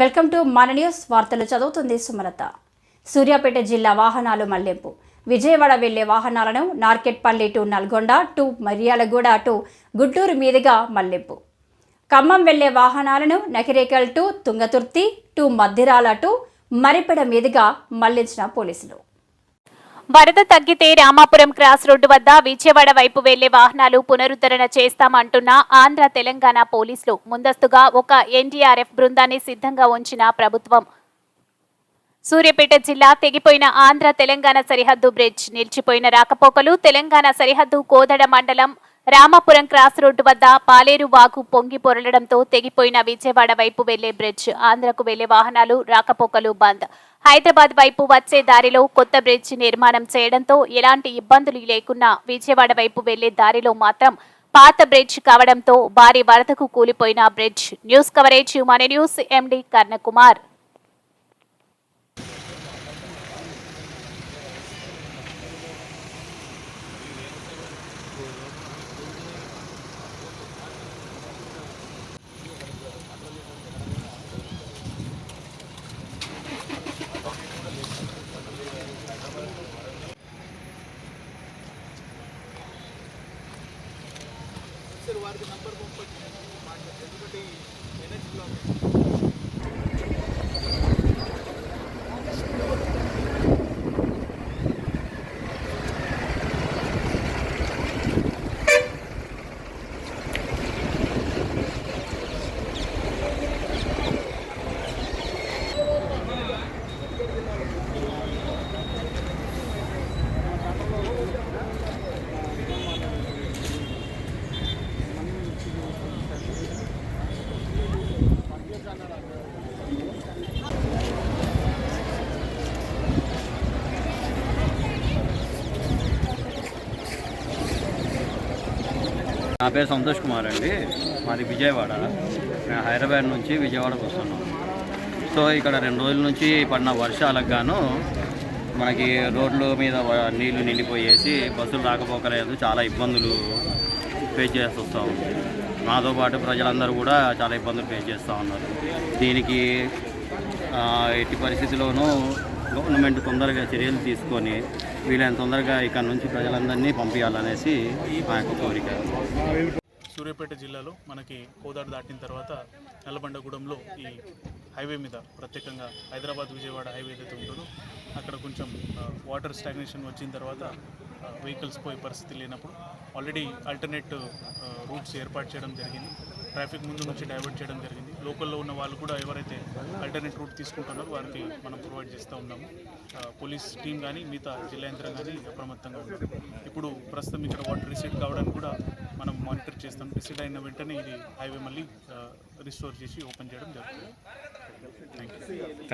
Welcome to మన news వార్తలు చదువుతుంది సుమలత. సూర్యాపేట జిల్లా వాహనాలు మళ్ళింపు. విజయవాడ వెళ్ళే వాహనాలను Narketpally to Nalgonda to Miryalaguda to Guntur మీదుగా మళ్ళింపు. ఖమ్మం వెళ్ళే వాహనాలను Nakrekal to Thungathurthi to Maddirala to Maripeda మీదుగా మళ్ళించిన పోలీసులు. వరద తగ్గితే రామాపురం క్రాస్ రోడ్డు వద్ద విజయవాడ వైపు వెళ్ళే వాహనాలు పునరుద్ధరణ చేస్తామంటున్న ఆంధ్ర తెలంగాణ పోలీసులు. ముందస్తుగా ఒక ఎన్డీఆర్ఎఫ్ బృందాన్ని సిద్ధంగా ఉంచిన ప్రభుత్వం. సూర్యాపేట జిల్లా తెగిపోయిన ఆంధ్ర తెలంగాణ సరిహద్దు బ్రిడ్జ్ నిలిచిపోయిన రాకపోకలు తెలంగాణ సరిహద్దు కోదడ మండలం రామాపురం క్రాస్ రోడ్డు వద్ద పాలేరు వాగు పొంగి పొరలడంతో తెగిపోయిన విజయవాడ వైపు వెళ్ళే బ్రిడ్జ్ ఆంధ్రకు వెళ్ళే వాహనాలు రాకపోకలు బంద్. హైదరాబాద్ వైపు వచ్చే దారిలో కొత్త బ్రిడ్జ్ నిర్మాణం చేయడంతో ఎలాంటి ఇబ్బందులు లేకున్నా విజయవాడ వైపు వెళ్ళే దారిలో మాత్రం పాత బ్రిడ్జ్ కావడంతో భారీ వరదకు కూలిపోయిన బ్రిడ్జ్. న్యూస్ కవరేజ్ మన న్యూస్ ఎండి కర్ణకుమార్. వారికి నంబర్ పంపండి. నా పేరు సంతోష్ కుమార్ అండి. మాది విజయవాడ. మేము హైదరాబాద్ నుంచి విజయవాడకు వస్తున్నాం. సో ఇక్కడ రెండు రోజుల నుంచి పడిన వర్షాలకు గాను మనకి రోడ్ల మీద నీళ్ళు నిండిపోయేసి బస్సులు రాకపోకలేదు. చాలా ఇబ్బందులు ఫేస్ చేస్తూ వస్తూ ఉంది. మాతో పాటు ప్రజలందరూ కూడా చాలా ఇబ్బందులు ఫేస్ చేస్తూ ఉన్నారు. దీనికి ఎట్టి పరిస్థితిలోనూ గవర్నమెంట్ తొందరగా చర్యలు తీసుకొని వీలైన తొందరగా ఇక్కడ నుంచి ప్రజలందరినీ పంపించాలనేసి మా యొక్క కోరిక. సూర్యాపేట జిల్లాలో మనకి కోదాడు దాటిన తర్వాత నల్లబండగూడెంలో ఈ హైవే మీద ప్రత్యేకంగా హైదరాబాద్ విజయవాడ హైవే ఏదైతే ఉంటుందో అక్కడ కొంచెం వాటర్ స్టాగ్నేషన్ వచ్చిన తర్వాత వెహికల్స్ పోయే పరిస్థితి లేనప్పుడు ఆల్రెడీ ఆల్టర్నేట్ రూట్స్ ఏర్పాటు చేయడం జరిగింది. ట్రాఫిక్ ముందు నుంచి డైవర్ట్ చేయడం జరిగింది. లోకల్లో ఉన్న వాళ్ళు కూడా ఎవరైతే ఆల్టర్నేట్ రూట్ తీసుకుంటున్నారో వారికి మనం ప్రొవైడ్ చేస్తూ ఉన్నాము. పోలీస్ టీం కానీ మిగతా జిల్లా యంత్రం కానీ అప్రమత్తంగా ఉన్నారు. ఇప్పుడు ప్రస్తుతం ఇక్కడ వాటర్ రిసీట్ కావడానికి కూడా మనం మానిటర్ చేస్తాం. రిసీట్ అయిన వెంటనే ఇది హైవే మళ్ళీ రిస్టోర్ చేసి ఓపెన్ చేయడం జరుగుతుంది. Thank you